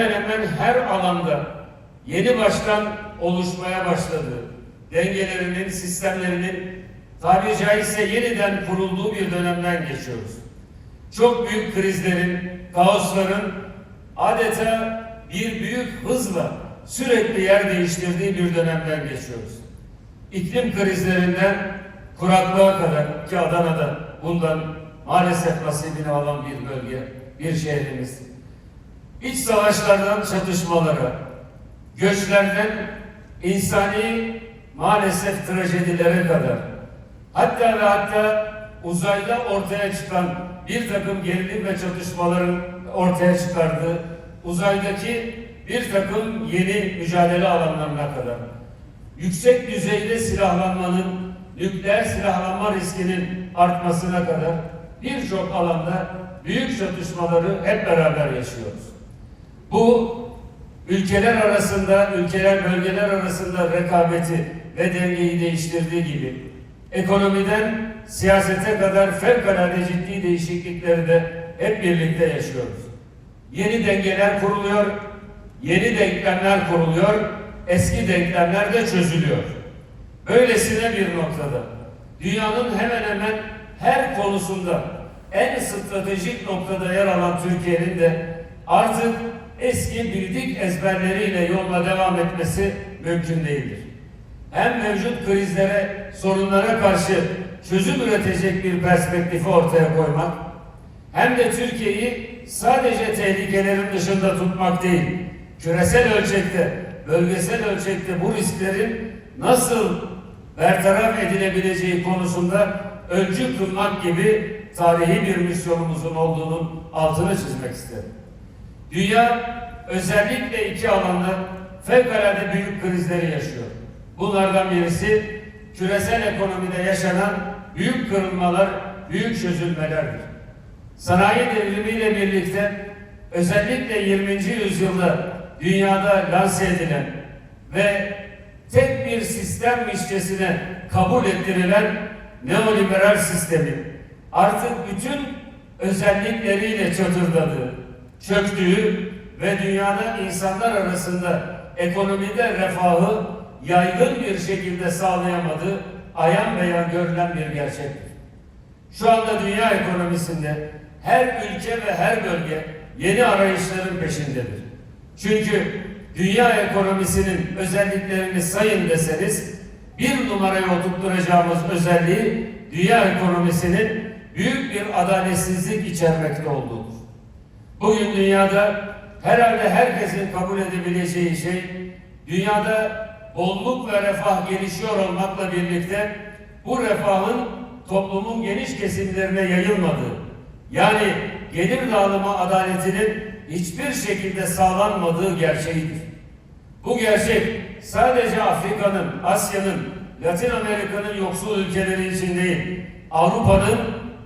hemen hemen her alanda yeni baştan oluşmaya başladı. Dengelerinin, sistemlerinin tabiri caizse yeniden kurulduğu bir dönemden geçiyoruz. Çok büyük krizlerin, kaosların adeta bir büyük hızla sürekli yer değiştirdiği bir dönemden geçiyoruz. İklim krizlerinden kuraklığa kadar ki Adana'da bundan maalesef nasibini alan bir bölge, bir şehrimiz. İç savaşlardan çatışmalara, göçlerden insani maalesef trajedilere kadar. Hatta ve hatta uzayda ortaya çıkan bir takım gerilim ve çatışmaların ortaya çıkardığı uzaydaki bir takım yeni mücadele alanlarına kadar. Yüksek düzeyde silahlanmanın, nükleer silahlanma riskinin artmasına kadar birçok alanda büyük çatışmaları hep beraber yaşıyoruz. Bu ülkeler arasında, ülkeler bölgeler arasında rekabeti ve dengeyi değiştirdiği gibi ekonomiden siyasete kadar fevkalade ciddi değişiklikleri de hep birlikte yaşıyoruz. Yeni dengeler kuruluyor, yeni denklemler kuruluyor, eski denklemler de çözülüyor. Böylesine bir noktada dünyanın hemen hemen her konusunda en stratejik noktada yer alan Türkiye'nin de artık eski bildik ezberleriyle yoluna devam etmesi mümkün değildir. Hem mevcut krizlere, sorunlara karşı çözüm üretecek bir perspektifi ortaya koymak, hem de Türkiye'yi sadece tehlikelerin dışında tutmak değil, küresel ölçekte, bölgesel ölçekte bu risklerin nasıl bertaraf edilebileceği konusunda öncü kılmak gibi tarihi bir misyonumuzun olduğunun altını çizmek isterim. Dünya özellikle iki alanda fevkalade büyük krizleri yaşıyor. Bunlardan birisi küresel ekonomide yaşanan büyük kırılmalar, büyük çözülmelerdir. Sanayi devrimiyle birlikte özellikle 20. yüzyılda dünyada lanse edilen ve tek bir sistemmişçesine kabul ettirilen neoliberal sistemin artık bütün özellikleriyle çatırdadığı, çöktüğü ve dünyada insanlar arasında ekonomide refahı yaygın bir şekilde sağlayamadığı ayan beyan görülen bir gerçektir. Şu anda dünya ekonomisinde her ülke ve her bölge yeni arayışların peşindedir. Çünkü dünya ekonomisinin özelliklerini sayın deseniz bir numaraya oturtturacağımız özelliği dünya ekonomisinin büyük bir adaletsizlik içermekte olduğudur. Bugün dünyada herhalde herkesin kabul edebileceği şey dünyada bolluk ve refah gelişiyor olmakla birlikte bu refahın toplumun geniş kesimlerine yayılmadığı yani gelir dağılımı adaletinin hiçbir şekilde sağlanmadığı gerçeğidir. Bu gerçek sadece Afrika'nın, Asya'nın, Latin Amerika'nın yoksul ülkeleri için değil, Avrupa'nın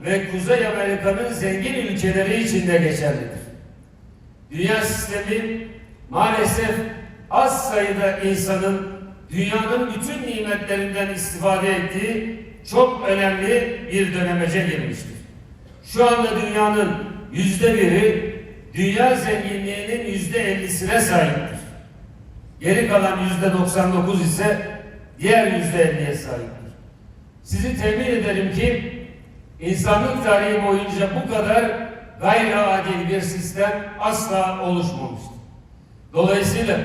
ve Kuzey Amerika'nın zengin ülkeleri için de geçerlidir. Dünya sistemi maalesef az sayıda insanın dünyanın bütün nimetlerinden istifade ettiği çok önemli bir dönemece girmiştir. Şu anda dünyanın yüzde biri dünya zenginliğinin yüzde ellisine sahiptir. Geri kalan yüzde 99 ise diğer yüzde elliye sahiptir. Sizi temin ederim ki insanlık tarihi boyunca bu kadar gayri adil bir sistem asla oluşmamıştır. Dolayısıyla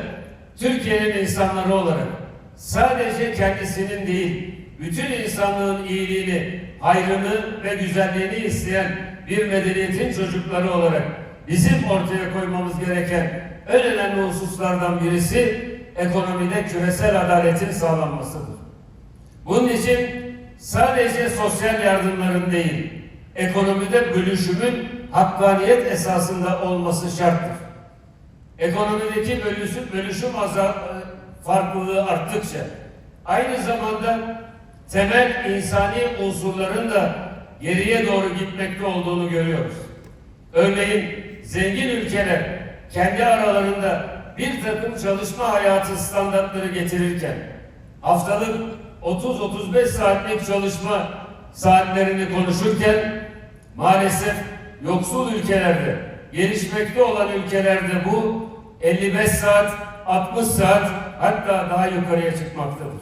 Türkiye'nin insanları olarak sadece kendisinin değil, bütün insanlığın iyiliğini, hayrını ve güzelliğini isteyen bir medeniyetin çocukları olarak bizim ortaya koymamız gereken en önemli hususlardan birisi ekonomide küresel adaletin sağlanmasıdır. Bunun için sadece sosyal yardımların değil, ekonomide bölüşümün hakkaniyet esasında olması şarttır. Ekonomideki bölüşüm, bölüşüm azal, farklılığı arttıkça aynı zamanda temel insani unsurların da geriye doğru gitmekte olduğunu görüyoruz. Örneğin zengin ülkeler kendi aralarında bir takım çalışma hayatı standartları getirirken haftalık 30-35 saatlik çalışma saatlerini konuşurken maalesef yoksul ülkelerde, gelişmekte olan ülkelerde bu 55 saat, 60 saat hatta daha yukarıya çıkmaktadır.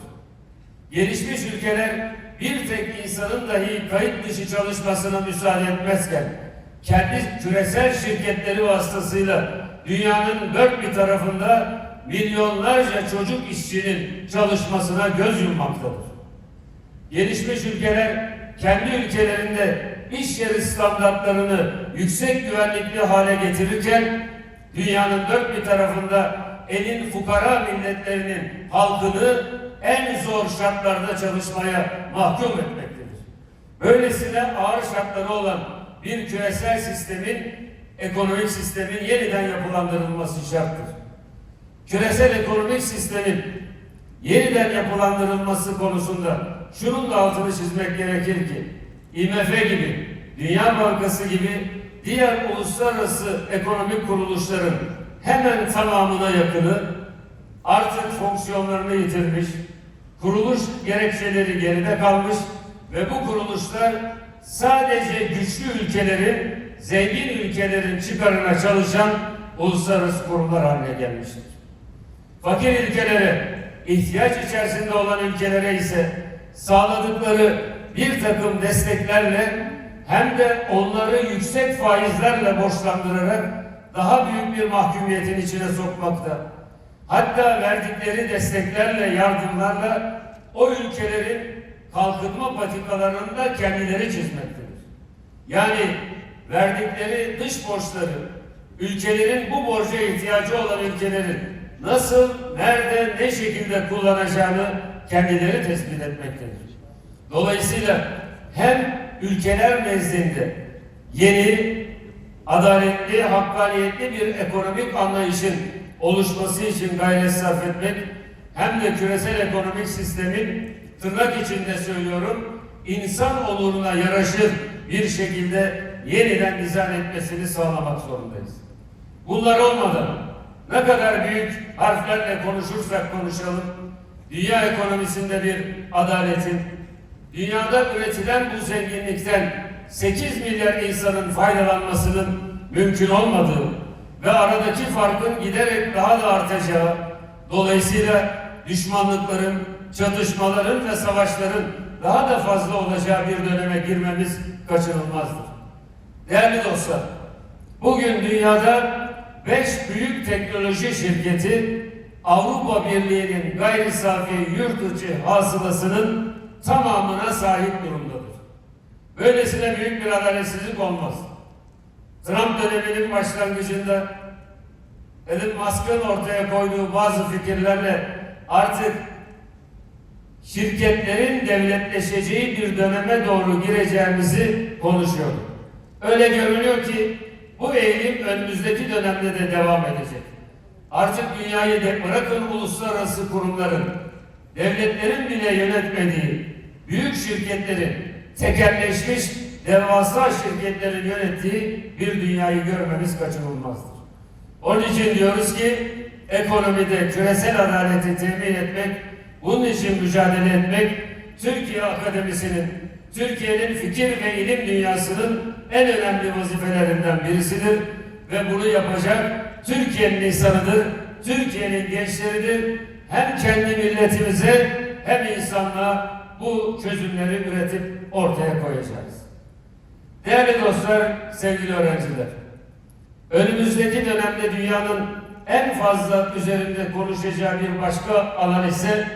Gelişmiş ülkeler bir tek insanın dahi kayıt dışı çalışmasına müsaade etmezken kendi küresel şirketleri vasıtasıyla dünyanın dört bir tarafında milyonlarca çocuk işçinin çalışmasına göz yummaktadır. Gelişmiş ülkeler kendi ülkelerinde iş yeri standartlarını yüksek güvenlikli hale getirirken dünyanın dört bir tarafında elin fukara milletlerinin halkını en zor şartlarda çalışmaya mahkum etmektedir. Böylesine ağır şartları olan bir küresel sistemin, ekonomik sistemin yeniden yapılandırılması şarttır. Küresel ekonomik sistemin yeniden yapılandırılması konusunda şunun da altını çizmek gerekir ki IMF gibi, Dünya Bankası gibi diğer uluslararası ekonomik kuruluşların hemen tamamına yakını artık fonksiyonlarını yitirmiş, kuruluş gerekçeleri geride kalmış ve bu kuruluşlar sadece güçlü ülkelerin, zengin ülkelerin çıkarına çalışan uluslararası kurumlar haline gelmiştir. Fakir ülkelere, ihtiyaç içerisinde olan ülkelere ise sağladıkları bir takım desteklerle hem de onları yüksek faizlerle borçlandırarak daha büyük bir mahkumiyetin içine sokmakta. Hatta verdikleri desteklerle, yardımlarla o ülkelerin kalkınma patikalarını da kendileri çizmektedir. Yani verdikleri dış borçları, ülkelerin bu borca ihtiyacı olan ülkelerin nasıl, nerede, ne şekilde kullanacağını kendileri tespit etmektedir. Dolayısıyla hem ülkeler nezdinde yeni, adaletli, hakkaniyetli bir ekonomik anlayışın oluşması için gayret sarf etmek hem de küresel ekonomik sistemin tırnak içinde söylüyorum insan onuruna yaraşır bir şekilde yeniden dizayn etmesini sağlamak zorundayız. Bunlar olmadan ne kadar büyük harflerle konuşursak konuşalım, dünya ekonomisinde bir adaletin, dünyada üretilen bu zenginlikten 8 milyar insanın faydalanmasının mümkün olmadığı ve aradaki farkın giderek daha da artacağı, dolayısıyla düşmanlıkların, çatışmaların ve savaşların daha da fazla olacağı bir döneme girmemiz kaçınılmazdır. Değerli dostlar, bugün dünyada beş büyük teknoloji şirketi Avrupa Birliği'nin gayri safi yurt içi hasılasının tamamına sahip durumdadır. Böylesine büyük bir adaletsizlik olmaz. Trump döneminin başlangıcında Elon Musk'ın ortaya koyduğu bazı fikirlerle artık şirketlerin devletleşeceği bir döneme doğru gireceğimizi konuşuyorduk. Öyle görünüyor ki bu eğilim önümüzdeki dönemde de devam edecek. Artık dünyayı de bırakın uluslararası kurumların, devletlerin bile yönetmediği, büyük şirketlerin, tekerleşmiş devasa şirketlerin yönettiği bir dünyayı görmemiz kaçınılmazdır. Onun için diyoruz ki ekonomide küresel adaleti temin etmek, bunun için mücadele etmek Türkiye Akademisi'nin, Türkiye'nin fikir ve ilim dünyasının en önemli vazifelerinden birisidir ve bunu yapacak Türkiye'nin insanıdır, Türkiye'nin gençleridir. Hem kendi milletimize hem insanlığa bu çözümleri üretip ortaya koyacağız. Değerli dostlar, sevgili öğrenciler, önümüzdeki dönemde dünyanın en fazla üzerinde konuşacağı bir başka alan ise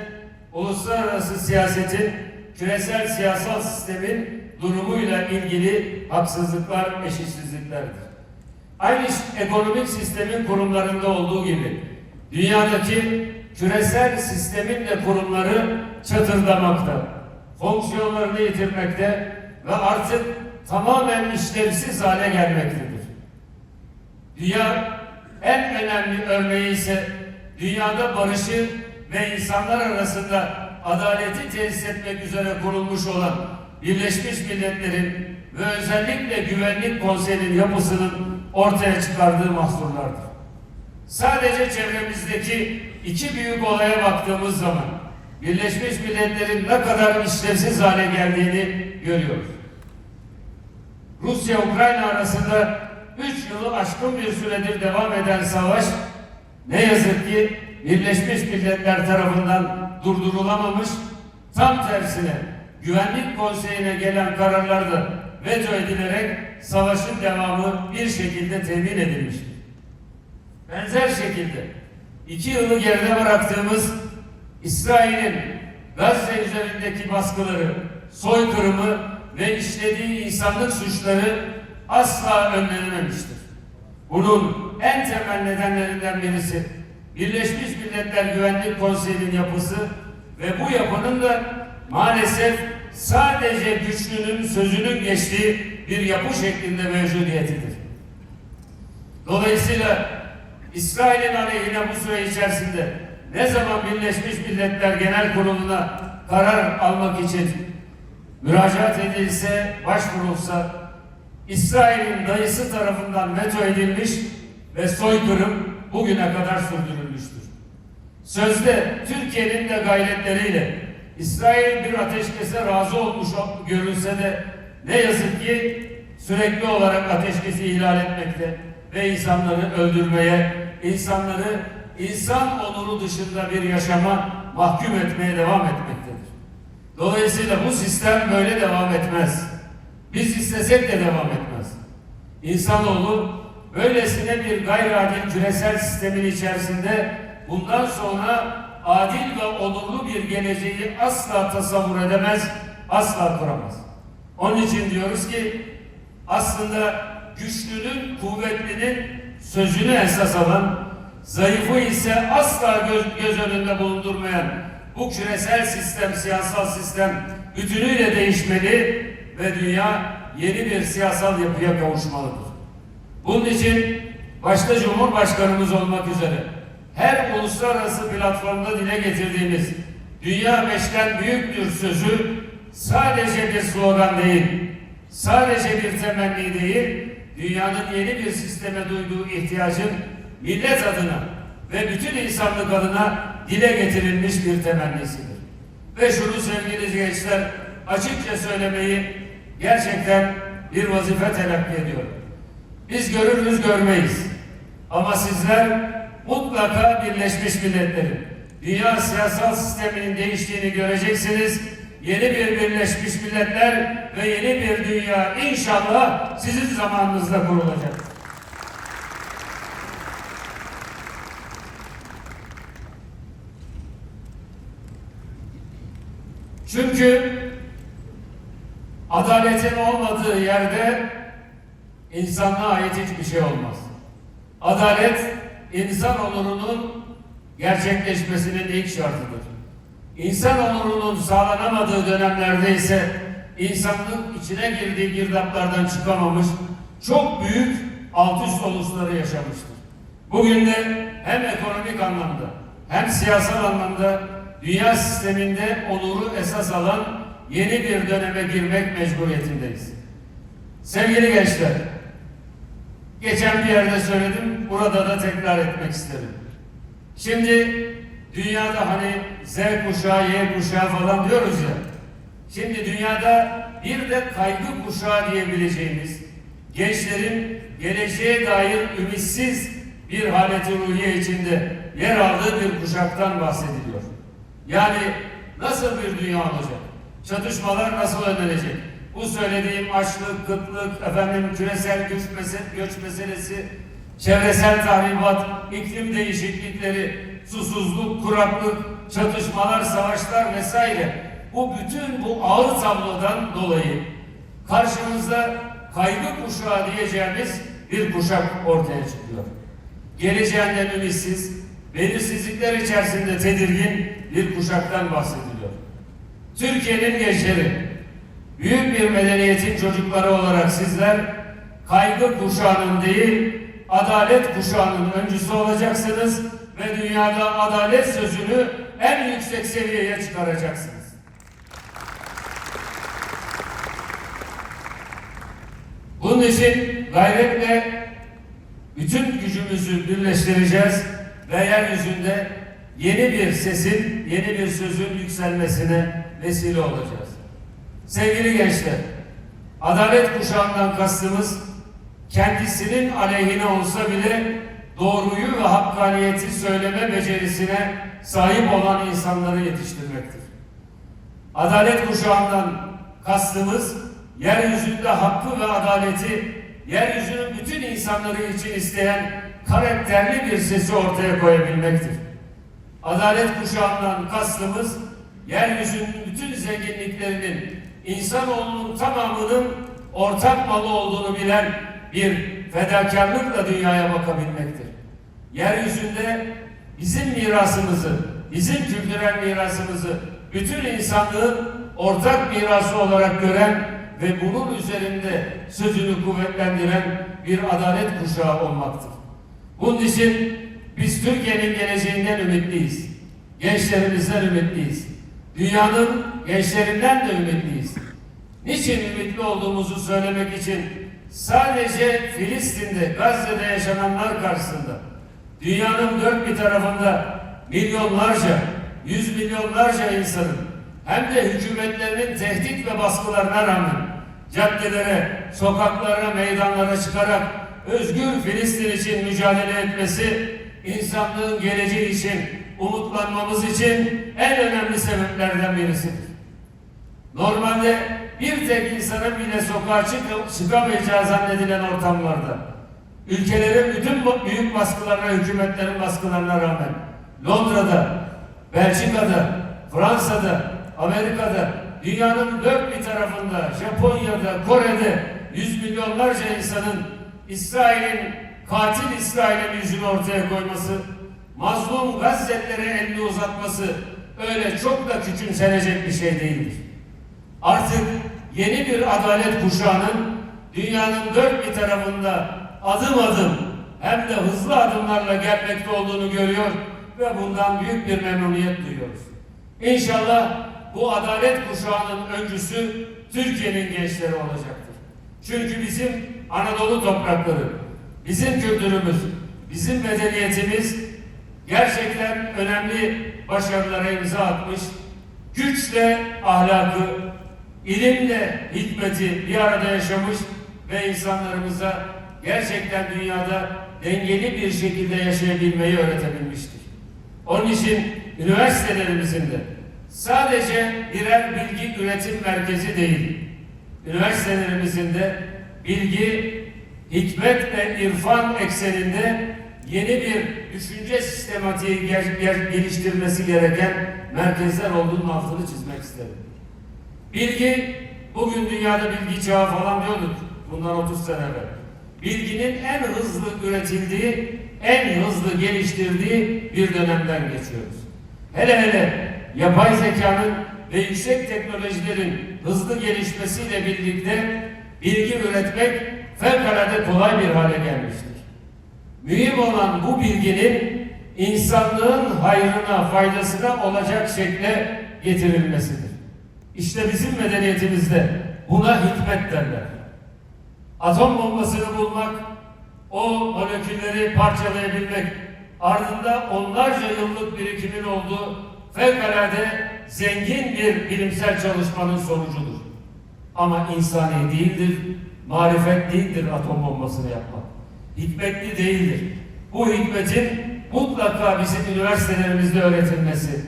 uluslararası siyasetin, küresel siyasal sistemin durumuyla ilgili haksızlıklar, eşitsizliklerdir. Aynı ekonomik sistemin kurumlarında olduğu gibi dünyadaki küresel sistemin de kurumları çatırdamakta, fonksiyonlarını yitirmekte ve artık tamamen işlevsiz hale gelmektedir. Dünya en önemli örneği ise dünyada barışı ve insanlar arasında adaleti tesis etmek üzere kurulmuş olan Birleşmiş Milletler'in ve özellikle Güvenlik Konseyi'nin yapısının ortaya çıkardığı mahsurlardır. Sadece çevremizdeki iki büyük olaya baktığımız zaman Birleşmiş Milletler'in ne kadar işlevsiz hale geldiğini görüyoruz. Rusya-Ukrayna arasında üç yılı aşkın bir süredir devam eden savaş ne yazık ki Birleşmiş Milletler tarafından durdurulamamış, tam tersine Güvenlik Konseyi'ne gelen kararlar da veto edilerek savaşın devamı bir şekilde temin edilmiştir. Benzer şekilde iki yılı geride bıraktığımız İsrail'in Gazze üzerindeki baskıları, soykırımı ve işlediği insanlık suçları asla önlenememiştir. Bunun en temel nedenlerinden birisi Birleşmiş Milletler Güvenlik Konseyi'nin yapısı ve bu yapının da maalesef sadece güçlünün sözünün geçtiği bir yapı şeklinde mevcudiyetidir. Dolayısıyla İsrail'in aleyhine bu süre içerisinde ne zaman Birleşmiş Milletler Genel Kurulu'na karar almak için müracaat edilse, başvurulsa İsrail'in dayısı tarafından veto edilmiş ve soykırım bugüne kadar sürdürülmüştür. Sözde Türkiye'nin de gayretleriyle İsrail bir ateşkese razı olmuş görünse de ne yazık ki sürekli olarak ateşkesi ihlal etmekte ve insanları öldürmeye, insanları insan onuru dışında bir yaşama mahkum etmeye devam etmektedir. Dolayısıyla bu sistem böyle devam etmez. Biz istesek de devam etmez. İnsanoğlu böylesine bir gayri adil küresel sistemin içerisinde bundan sonra adil ve onurlu bir geleceği asla tasavvur edemez, asla kuramaz. Onun için diyoruz ki aslında güçlünün, kuvvetlinin sözünü esas alan, zayıfı ise asla göz, göz önünde bulundurmayan bu küresel sistem, siyasal sistem bütünüyle değişmeli ve dünya yeni bir siyasal yapıya kavuşmalıdır. Bunun için başta Cumhurbaşkanımız olmak üzere her uluslararası platformda dile getirdiğimiz Dünya beşten büyüktür sözü sadece bir slogan değil, sadece bir temenni değil, dünyanın yeni bir sisteme duyduğu ihtiyacın millet adına ve bütün insanlık adına dile getirilmiş bir temennisidir. Ve şunu sevgili gençler açıkça söylemeyi gerçekten bir vazife telakki ediyorum. Biz görürüz görmeyiz. Ama sizler mutlaka Birleşmiş Milletler'in dünya siyasal sisteminin değiştiğini göreceksiniz. Yeni bir Birleşmiş Milletler ve yeni bir dünya inşallah sizin zamanınızda kurulacak. Çünkü adaletin olmadığı yerde insanlığa ait hiçbir şey olmaz. Adalet insan onurunun gerçekleşmesinin ilk şartıdır. İnsan onurunun sağlanamadığı dönemlerde ise insanlık içine girdiği girdaplardan çıkamamış, çok büyük alt üst oluşları yaşamıştır. Bugün de hem ekonomik anlamda hem siyasal anlamda dünya sisteminde onuru esas alan yeni bir döneme girmek mecburiyetindeyiz. Sevgili gençler, geçen bir yerde söyledim, burada da tekrar etmek isterim. Şimdi dünyada hani Z kuşağı, Y kuşağı falan diyoruz ya. Şimdi dünyada bir de kaygı kuşağı diyebileceğimiz gençlerin geleceğe dair ümitsiz bir haleti ruhiye içinde yer aldığı bir kuşaktan bahsediliyor. Yani nasıl bir dünya olacak? Çatışmalar nasıl önlenecek? Bu söylediğim açlık, kıtlık, efendim küresel göç, göç meselesi, çevresel tahribat, iklim değişiklikleri, susuzluk, kuraklık, çatışmalar, savaşlar vesaire. Bu bütün bu ağır tablodan dolayı karşımızda kaygı kuşağı diyeceğimiz bir kuşak ortaya çıkıyor. Geleceğinden ümitsiz, belirsizlikler içerisinde tedirgin bir kuşaktan bahsediliyor. Türkiye'nin gençleri, büyük bir medeniyetin çocukları olarak sizler kaygı kuşağının değil, adalet kuşağının öncüsü olacaksınız ve dünyada adalet sözünü en yüksek seviyeye çıkaracaksınız. Bunun için gayretle bütün gücümüzü birleştireceğiz ve yeryüzünde yeni bir sesin, yeni bir sözün yükselmesine vesile olacağız. Sevgili gençler, adalet kuşağından kastımız kendisinin aleyhine olsa bile doğruyu ve hakkaniyeti söyleme becerisine sahip olan insanları yetiştirmektir. Adalet kuşağından kastımız yeryüzünde hakkı ve adaleti yeryüzünün bütün insanları için isteyen karakterli bir sesi ortaya koyabilmektir. Adalet kuşağından kastımız yeryüzünün bütün zenginliklerinin insanoğlunun tamamının ortak malı olduğunu bilen bir fedakarlıkla dünyaya bakabilmektir. Yeryüzünde bizim mirasımızı, bizim kültürel mirasımızı bütün insanlığın ortak mirası olarak gören ve bunun üzerinde sözünü kuvvetlendiren bir adalet kuşağı olmaktır. Bunun için biz Türkiye'nin geleceğinden ümitliyiz. Gençlerimizden ümitliyiz. Dünyanın gençlerinden de ümitliyiz. Niçin ümitli olduğumuzu söylemek için sadece Filistin'de, Gazze'de yaşananlar karşısında dünyanın dört bir tarafında milyonlarca, yüz milyonlarca insanın hem de hükümetlerinin tehdit ve baskılarına rağmen caddelere, sokaklara, meydanlara çıkarak özgür Filistin için mücadele etmesi insanlığın geleceği için, umutlanmamız için en önemli sebeplerden birisidir. Normalde bir tek insanın bile sokağa çıkıp çıkamayacağı zannedilen ortamlarda ülkelerin bütün büyük baskılarına, hükümetlerin baskılarına rağmen Londra'da, Belçika'da, Fransa'da, Amerika'da, dünyanın dört bir tarafında, Japonya'da, Kore'de yüz milyonlarca insanın İsrail'in katil İsrail'in yüzünü ortaya koyması, mazlum Gazze'lilere elini uzatması öyle çok da küçümsenecek bir şey değildir. Artık yeni bir adalet kuşağının dünyanın dört bir tarafında adım adım hem de hızlı adımlarla gelmekte olduğunu görüyor ve bundan büyük bir memnuniyet duyuyoruz. İnşallah bu adalet kuşağının öncüsü Türkiye'nin gençleri olacaktır. Çünkü bizim Anadolu toprakları, bizim kültürümüz, bizim medeniyetimiz gerçekten önemli başarılara imza atmış, güçle ahlakı, ilimle hikmeti bir arada yaşamış ve insanlarımıza gerçekten dünyada dengeli bir şekilde yaşayabilmeyi öğretebilmiştir. Onun için üniversitelerimizin de sadece birer bilgi üretim merkezi değil, üniversitelerimizin de bilgi, hikmet ve irfan ekseninde yeni bir düşünce sistematiği geliştirmesi gereken merkezler olduğunun altını çizmek isterim. Bilgi, bugün dünyada bilgi çağı falan diyorduk bundan 30 sene evvel. Bilginin en hızlı üretildiği, en hızlı geliştirdiği bir dönemden geçiyoruz. Hele hele yapay zekanın ve yüksek teknolojilerin hızlı gelişmesiyle birlikte bilgi üretmek fevkalade kolay bir hale gelmiştir. Mühim olan bu bilginin insanlığın hayrına, faydasına olacak şekle getirilmesidir. İşte bizim medeniyetimizde buna hikmet derler. Atom bombasını bulmak, o molekülleri parçalayabilmek, ardında onlarca yıllık birikimin olduğu fevkalade zengin bir bilimsel çalışmanın sonucudur. Ama insani değildir, marifet değildir atom bombasını yapmak. Hikmetli değildir. Bu hikmetin mutlaka bizim üniversitelerimizde öğretilmesi,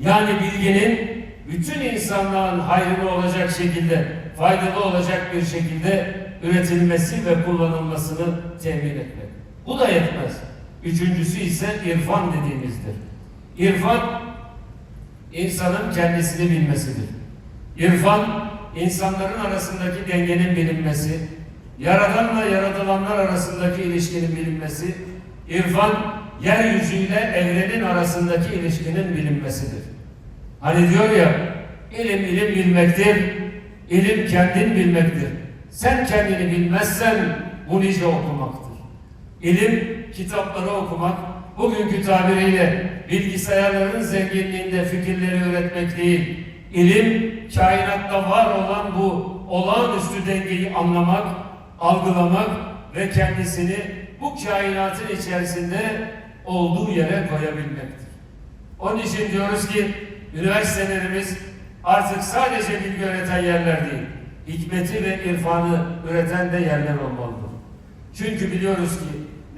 yani bilginin bütün insanlığın hayrına olacak şekilde, faydalı olacak bir şekilde üretilmesi ve kullanılmasını temin etmek. Bu da yetmez. Üçüncüsü ise irfan dediğimizdir. İrfan, insanın kendisini bilmesidir. İrfan, insanların arasındaki dengenin bilinmesi, yaradanla yaratılanlar arasındaki ilişkinin bilinmesi, irfan, yeryüzüyle evrenin arasındaki ilişkinin bilinmesidir. Hani diyor ya, ilim ilim bilmektir, ilim kendin bilmektir. Sen kendini bilmezsen bu nice okumaktır. İlim, kitapları okumak, bugünkü tabiriyle bilgisayarların zenginliğinde fikirleri üretmek değil, ilim, kainatta var olan bu olağanüstü dengeyi anlamak, algılamak ve kendisini bu kainatın içerisinde olduğu yere koyabilmektir. Onun için diyoruz ki üniversitelerimiz artık sadece bilgi üreten yerler değil, hikmeti ve irfanı üreten de yerler olmalıdır. Çünkü biliyoruz ki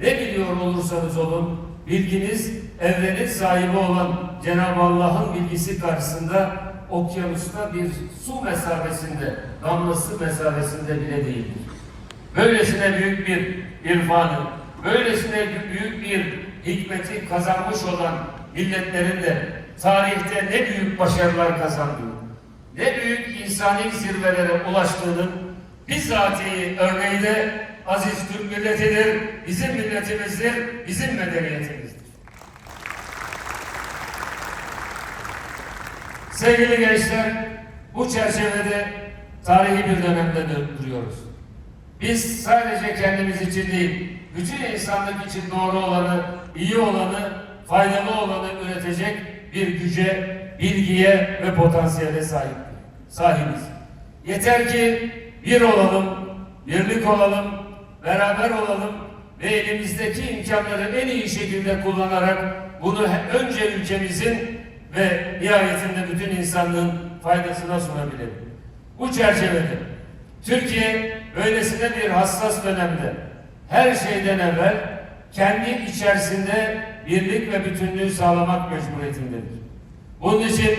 ne biliyor olursanız olun, bilginiz evrenin sahibi olan Cenab-ı Allah'ın bilgisi karşısında okyanusta bir su mesafesinde, damlası mesafesinde bile değildir. Böylesine büyük bir irfanı, böylesine büyük bir hikmeti kazanmış olan milletlerin de tarihte ne büyük başarılar kazandığı, ne büyük insani zirvelere ulaştığının bizatihi örneği de aziz Türk milletidir, bizim milletimizdir, bizim medeniyetimizdir. Sevgili gençler, bu çerçevede tarihi bir dönemde dö- duruyoruz. Biz sadece kendimiz için değil, bütün insanlık için doğru olanı, iyi olanı, faydalı olanı üretecek bir güce, bilgiye ve potansiyele sahip, sahibiz. Yeter ki bir olalım, birlik olalım, beraber olalım ve elimizdeki imkanları en iyi şekilde kullanarak bunu önce ülkemizin ve nihayetinde bütün insanlığın faydasına sunabilelim. Bu çerçevede Türkiye böylesine bir hassas dönemde her şeyden evvel kendi içerisinde birlik ve bütünlüğü sağlamak mecburiyetindedir. Bunun için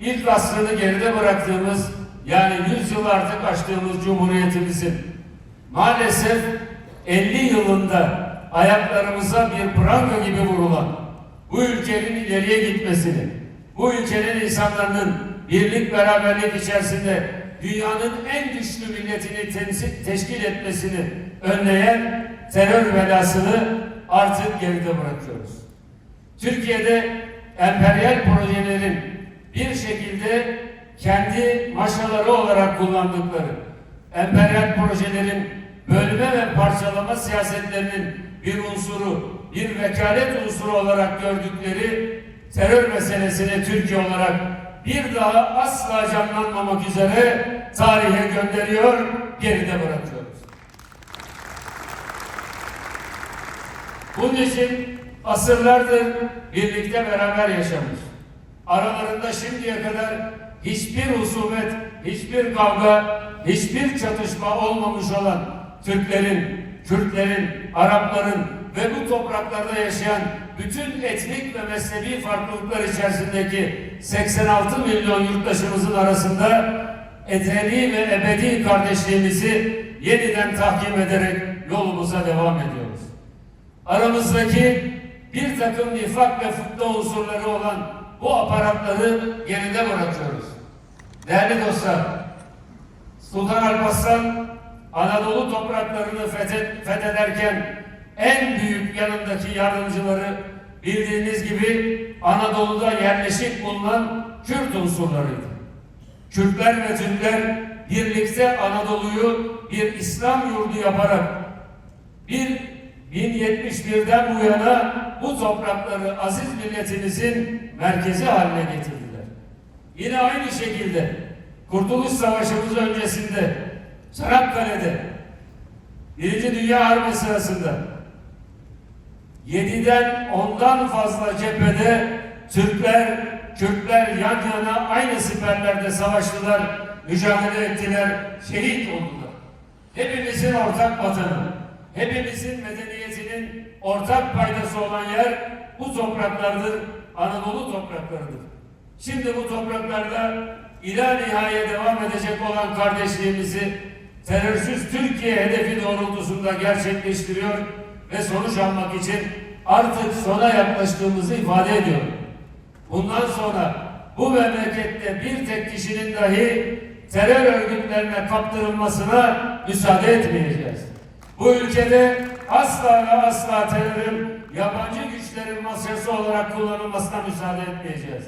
ilk asrını geride bıraktığımız yani 100 yıl artık açtığımız Cumhuriyetimizin maalesef 50 yılında ayaklarımıza bir pranga gibi vurulan bu ülkenin ileriye gitmesini, bu ülkenin insanların birlik beraberlik içerisinde dünyanın en güçlü milletini teşkil etmesini önleyen terör belasını artık geride bırakıyoruz. Türkiye'de emperyal projelerin bir şekilde kendi maşaları olarak kullandıkları, emperyal projelerin bölme ve parçalama siyasetlerinin bir unsuru, bir vekalet unsuru olarak gördükleri terör meselesini Türkiye olarak bir daha asla canlanmamak üzere tarihe gönderiyor, geride bırakıyoruz. Bunun için asırlardır birlikte beraber yaşamış. Aralarında şimdiye kadar hiçbir husumet, hiçbir kavga, hiçbir çatışma olmamış olan Türklerin, Kürtlerin, Arapların ve bu topraklarda yaşayan bütün etnik ve mezhebi farklılıklar içerisindeki 86 milyon yurttaşımızın arasında ezeli ve ebedi kardeşliğimizi yeniden tahkim ederek yolumuza devam ediyoruz aramızdaki bir takım nifak ve fıkra unsurları olan bu aparatları geride bırakıyoruz. Değerli dostlar, Sultan Alparslan Anadolu topraklarını fethet- fethederken en büyük yanındaki yardımcıları bildiğiniz gibi Anadolu'da yerleşik bulunan Kürt unsurlarıydı. Kürtler ve Türkler birlikte Anadolu'yu bir İslam yurdu yaparak bir 1071'den bu yana bu toprakları aziz milletimizin merkezi haline getirdiler. Yine aynı şekilde Kurtuluş Savaşımız öncesinde Çanakkale'de Birinci Dünya Harbi sırasında yediden ondan fazla cephede Türkler, Kürtler yan yana aynı siperlerde savaştılar, mücadele ettiler, şehit oldular. Hepimizin ortak vatanı, hepimizin medeniyetinin ortak paydası olan yer bu topraklardır, Anadolu topraklarıdır. Şimdi bu topraklarda ila nihaya devam edecek olan kardeşliğimizi terörsüz Türkiye hedefi doğrultusunda gerçekleştiriyor ve sonuç almak için artık sona yaklaştığımızı ifade ediyor. Bundan sonra bu memlekette bir tek kişinin dahi terör örgütlerine kaptırılmasına müsaade etmeyeceğiz. Bu ülkede asla ve asla terörün yabancı güçlerin masyası olarak kullanılmasına müsaade etmeyeceğiz.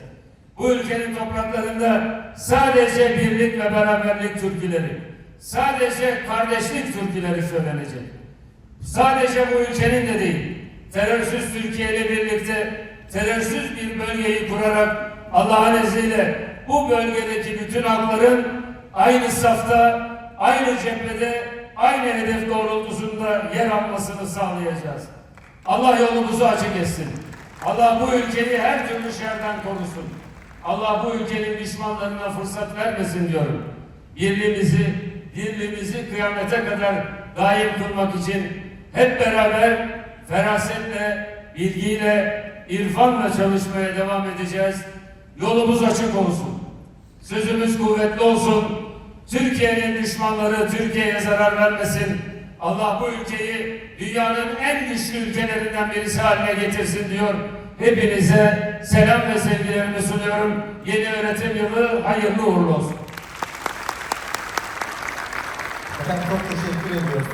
Bu ülkenin topraklarında sadece birlik ve beraberlik türküleri, sadece kardeşlik türküleri söylenecek. Sadece bu ülkenin de değil, terörsüz Türkiye ile birlikte terörsüz bir bölgeyi kurarak Allah'ın izniyle bu bölgedeki bütün halkların aynı safta, aynı cephede, aynı hedef doğrultusunda yer almasını sağlayacağız. Allah yolumuzu açık etsin. Allah bu ülkeyi her türlü şerden korusun. Allah bu ülkenin düşmanlarına fırsat vermesin diyorum. Birliğimizi, dirliğimizi kıyamete kadar daim kılmak için hep beraber ferasetle, bilgiyle, irfanla çalışmaya devam edeceğiz. Yolumuz açık olsun. Sözümüz kuvvetli olsun. Türkiye'nin düşmanları Türkiye'ye zarar vermesin. Allah bu ülkeyi dünyanın en güçlü ülkelerinden birisi haline getirsin diyor. Hepinize selam ve sevgilerimi sunuyorum. Yeni öğretim yılı hayırlı uğurlu olsun. Efendim çok teşekkür ediyoruz.